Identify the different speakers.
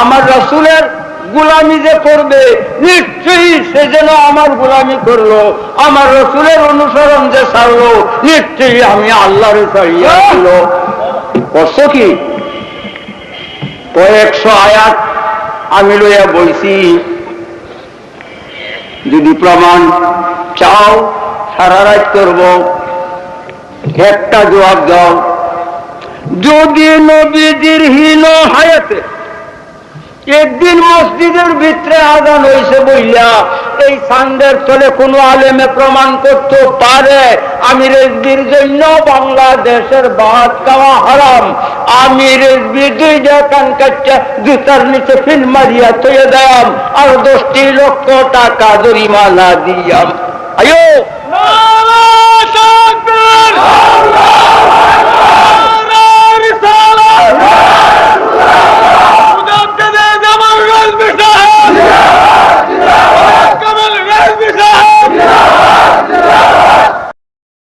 Speaker 1: আমার রসুলের গুলামি যে করবে, নিশ্চয়ই সে যেন আমার গুলামি করল, আমার রসুলের অনুসরণ যে ছাড়লো, নিশ্চয়ই আমি আল্লাহর ছাড়িয়া কি? কয়েকশো আয়াত আমি লইয়া বলছি যদি প্রমাণ চাও সারা রাত করব। একটা জবাব দাও। যদি নবীজির হীন হায়াতে একদিন মসজিদের ভিতরে আদান হয়েছে বইলা, এই সান্দের তলে কোনো আলেমে প্রমাণ করতে পারে আমি রেজবির জন্য বাংলাদেশের ভাত খাওয়া হারাম। আমি রেজবি দুই কান কাচ্চা জুতার নিচে ফিল মারিয়া তৈরি দাম আর দশটি লক্ষ টাকা জরিমানা দিয়াম। আয়ো!